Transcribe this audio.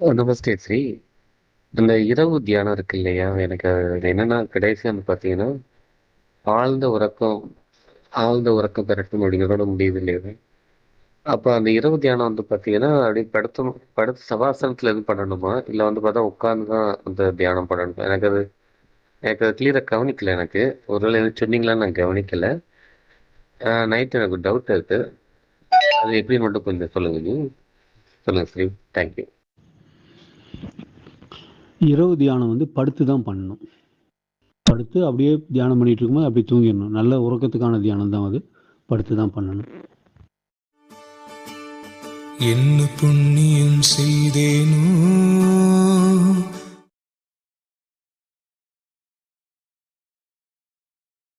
Oh, நமஸ்தே ஸ்ரீ. இந்த இரவு தியானம் இருக்கு இல்லையா? எனக்கு அது என்னன்னா கடைசியா வந்து பார்த்தீங்கன்னா, ஆழ்ந்த உறக்கம் ஆழ்ந்த உறக்கம் பெறட்டும் அப்படிங்கிறதோட முடியுது இல்லையா? அப்போ அந்த இரவு தியானம் வந்து பார்த்தீங்கன்னா, அப்படியே படுத்தணும் படுத்து சவாசனத்துல இது பண்ணணுமா? இல்ல வந்து பார்த்தா உட்கார்ந்து தான் அந்த தியானம் பண்ணணும் எனக்கு அது எனக்கு அது கிளியரா கவனிக்கல எனக்கு. ஒருவேளை எதுவும் சொன்னீங்களான்னு நான் கவனிக்கல. நைட் எனக்கு டவுட் இருக்கு. அது எப்படின்னு மட்டும் கொஞ்சம் சொல்லுங்க ஜி. சொல்லுங்க ஸ்ரீ. Thank you. இரவு தியானம் வந்து படுத்து தான் பண்ணணும். படுத்து அப்படியே தியானம் பண்ணிட்டு இருக்கும்போது அப்படியே தூங்கிரணும். நல்ல உறக்கத்துக்கான தியானம் தான் அது. படுத்து தான் பண்ணணும். என்ன புண்ணியம் செய்தேனோ